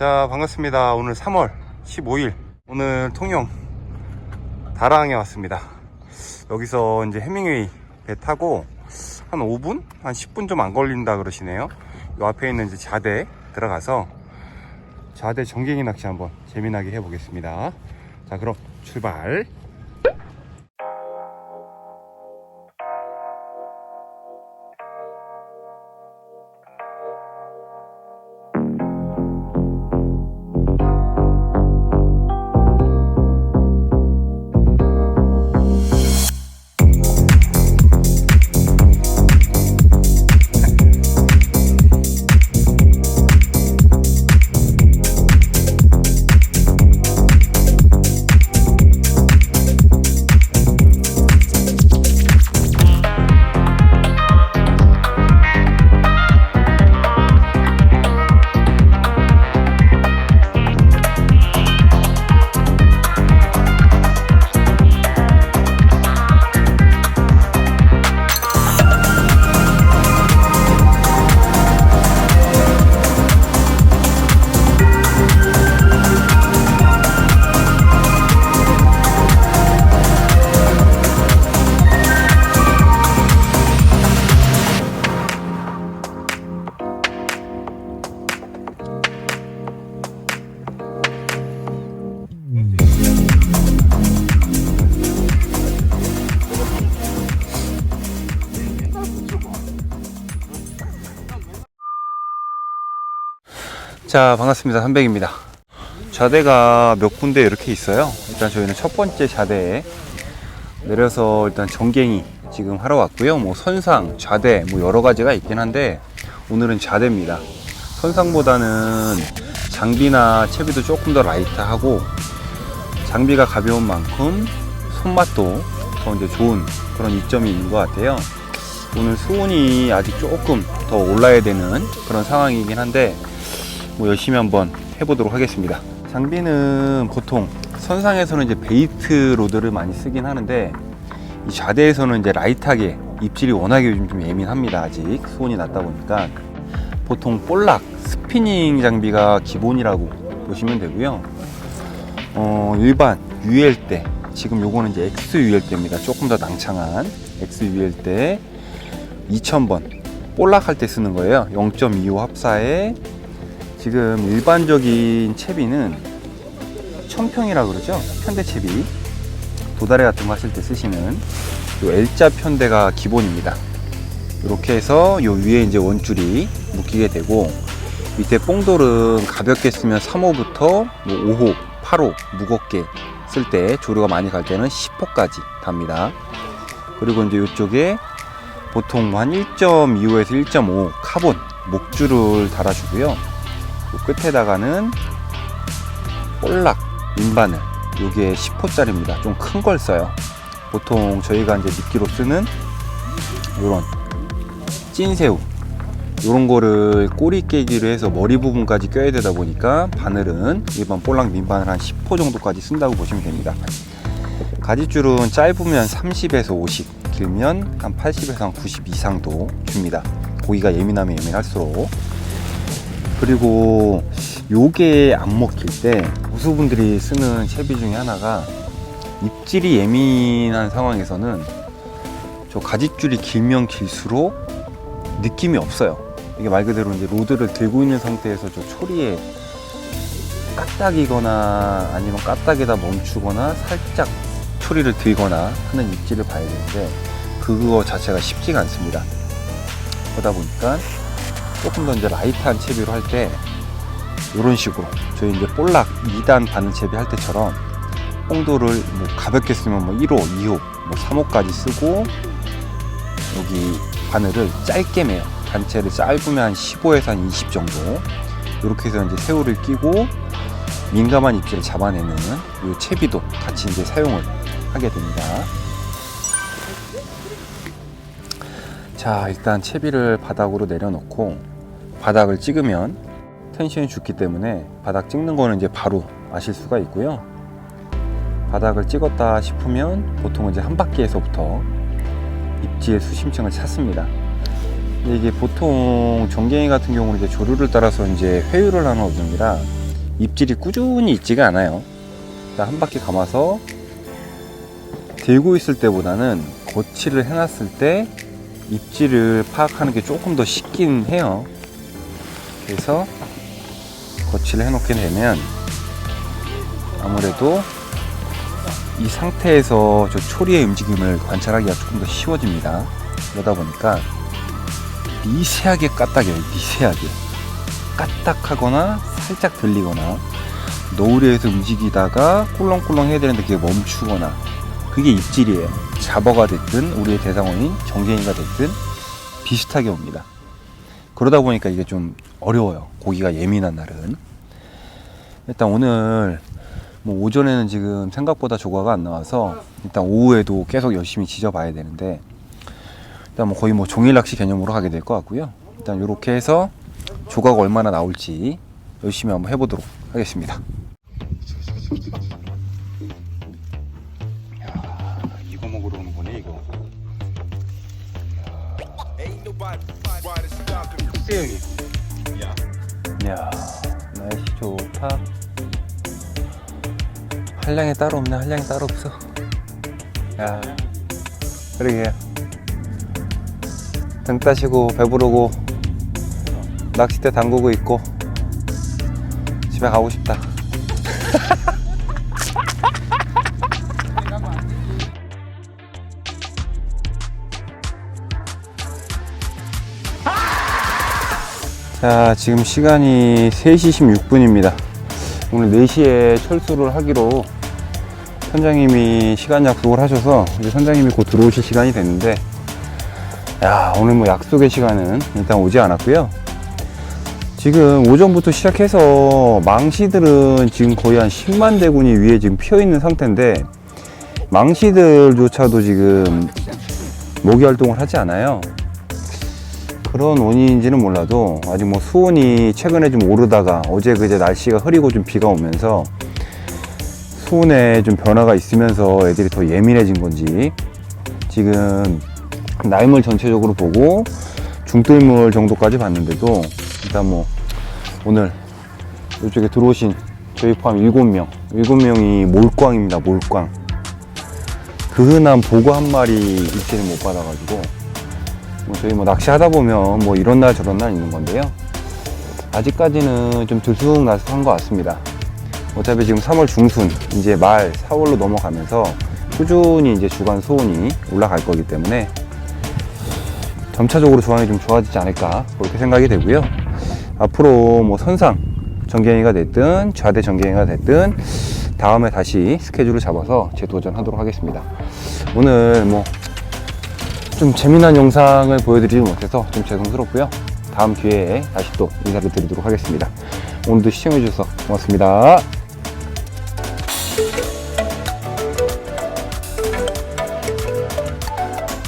자 반갑습니다. 오늘 3월 15일. 오늘 통영 다랑에 왔습니다. 여기서 이제 해밍웨이 배 타고 한 5분? 한 10분 좀 안 걸린다 그러시네요. 요 앞에 있는 이제 자대 들어가서 자대 정갱이 낚시 한번 재미나게 해보겠습니다. 자 그럼 출발 자 반갑습니다. 삼백입니다. 자대가 몇 군데 이렇게 있어요? 일단 저희는 첫 번째 자대에 내려서 일단 정갱이 지금 하러 왔고요. 뭐 선상 좌대 뭐 여러 가지가 있긴 한데 오늘은 좌대입니다. 선상보다는 장비나 채비도 조금 더 라이트하고 장비가 가벼운 만큼 손맛도 더 이제 좋은 그런 이점이 있는 것 같아요. 오늘 수온이 아직 조금 더 올라야 되는 그런 상황이긴 한데 뭐 열심히 한번 해보도록 하겠습니다. 장비는 보통 선상에서는 이제 베이트 로드를 많이 쓰긴 하는데 이 좌대에서는 이제 라이트하게 입질이 워낙에 요즘 좀 예민합니다. 아직 수온이 낮다 보니까 보통 볼락 스피닝 장비가 기본이라고 보시면 되고요. 어, 일반 UL대 지금 요거는 이제 XUL대입니다. 조금 더 낭창한 XUL대 2000번 볼락할 때 쓰는 거예요. 0.25 합사에 지금 일반적인 채비는 천평이라 그러죠. 편대 채비. 도다리 같은 거 하실 때 쓰시는 요 L자 편대가 기본입니다. 이렇게 해서 요 위에 이제 원줄이 묶이게 되고 밑에 뽕돌은 가볍게 쓰면 3호부터 뭐 5호, 8호 무겁게 쓸 때 조류가 많이 갈 때는 10호까지 답니다. 그리고 이제 이쪽에 보통 한 1.25에서 1.5 카본 목줄을 달아주고요. 요 끝에다가는 볼락 민바늘 요게 10호짜리입니다. 좀 큰 걸 써요. 보통 저희가 이제 미끼로 쓰는 요런 찐새우 요런 거를 꼬리 깨기로 해서 머리 부분까지 껴야 되다 보니까 바늘은 일반 볼락 민바늘 한 10호 정도까지 쓴다고 보시면 됩니다. 가지줄은 짧으면 30에서 50, 길면 한 80에서 한 90 이상도 줍니다. 고기가 예민하면 예민할수록. 그리고 요게 안 먹힐 때 고수분들이 쓰는 채비 중에 하나가 입질이 예민한 상황에서는 저 가지줄이 길면 길수록 느낌이 없어요. 이게 말 그대로 이제 로드를 들고 있는 상태에서 저 초리에 까딱이거나 아니면 까딱에다 멈추거나 살짝 초리를 들거나 하는 입질을 봐야 되는데 그거 자체가 쉽지가 않습니다. 그러다 보니까 조금 더 이제 라이트한 채비로 할 때 이런 식으로 저희 이제 볼락 2단 바늘 채비 할 때처럼 홍도를 뭐 가볍게 쓰면 뭐 1호, 2호, 뭐 3호까지 쓰고 여기 바늘을 짧게 매요. 단체를 짧으면 한 15에서 한 20 정도. 이렇게 해서 이제 새우를 끼고 민감한 입질을 잡아내는 이 채비도 같이 이제 사용을 하게 됩니다. 자, 일단 채비를 바닥으로 내려놓고 바닥을 찍으면 텐션이 죽기 때문에 바닥 찍는 거는 이제 바로 아실 수가 있고요. 바닥을 찍었다 싶으면 보통 이제 한 바퀴에서부터 입지의 수심층을 찾습니다. 근데 이게 보통 정갱이 같은 경우는 이제 조류를 따라서 이제 회유를 하는 어종이라 입질이 꾸준히 있지가 않아요. 일단 한 바퀴 감아서 들고 있을 때보다는 거치를 해놨을 때 입질을 파악하는 게 조금 더 쉽긴 해요. 그래서 거치를 해놓게 되면 아무래도 이 상태에서 저 초리의 움직임을 관찰하기가 조금 더 쉬워집니다. 그러다 보니까 미세하게 까딱여요. 미세하게. 까딱하거나 살짝 들리거나 노을에서 움직이다가 꿀렁꿀렁 해야 되는데 그게 멈추거나 그게 입질이에요. 잡어가 됐든 우리의 대상어인 정갱이가 됐든 비슷하게 옵니다. 그러다 보니까 이게 좀 어려워요. 고기가 예민한 날은. 일단 오늘 뭐 오전에는 지금 생각보다 조과가 안 나와서 일단 오후에도 계속 열심히 지져봐야 되는데 일단 뭐 거의 뭐 종일 낚시 개념으로 하게 될 것 같고요. 일단 이렇게 해서 조과가 얼마나 나올지 열심히 한번 해보도록 하겠습니다. 흑대형이. 야, 날씨 좋다. 한량이 따로 없네. 한량이 따로 없어. 야, 그러게. 등 따시고 배부르고 낚싯대 담그고 있고 집에 가고 싶다. 자, 지금 시간이 3시 16분입니다. 오늘 4시에 철수를 하기로 선장님이 시간 약속을 하셔서 이제 선장님이 곧 들어오실 시간이 됐는데 야, 오늘 뭐 약속의 시간은 일단 오지 않았고요. 지금 오전부터 시작해서 망시들은 지금 거의 한 10만 대군이 위에 지금 피어 있는 상태인데 망시들조차도 지금 모기 활동을 하지 않아요. 그런 원인인지는 몰라도 아직 뭐 수온이 최근에 좀 오르다가 어제 그제 날씨가 흐리고 좀 비가 오면서 수온에 좀 변화가 있으면서 애들이 더 예민해진 건지 지금 날물 전체적으로 보고 중뜰물 정도까지 봤는데도 일단 뭐 오늘 이쪽에 들어오신 저희 포함 7명 7명이 몰광입니다 몰광. 그 흔한 보고 한 마리 입질을 못 받아가지고 뭐 저희 뭐 낚시하다 보면 뭐 이런 날 저런 날 있는 건데요 아직까지는 좀 들쑥날쑥한 것 같습니다 어차피 지금 3월 중순 이제 말 4월로 넘어가면서 꾸준히 이제 주간 수온이 올라갈 거기 때문에 점차적으로 조항이 좀 좋아지지 않을까 그렇게 생각이 되고요. 앞으로 뭐 선상 전갱이가 됐든 좌대 전갱이가 됐든 다음에 다시 스케줄을 잡아서 재도전하도록 하겠습니다. 오늘 뭐 좀 재미난 영상을 보여드리지 못해서 좀 죄송스럽고요. 다음 기회에 다시 또 인사를 드리도록 하겠습니다. 오늘도 시청해주셔서 고맙습니다.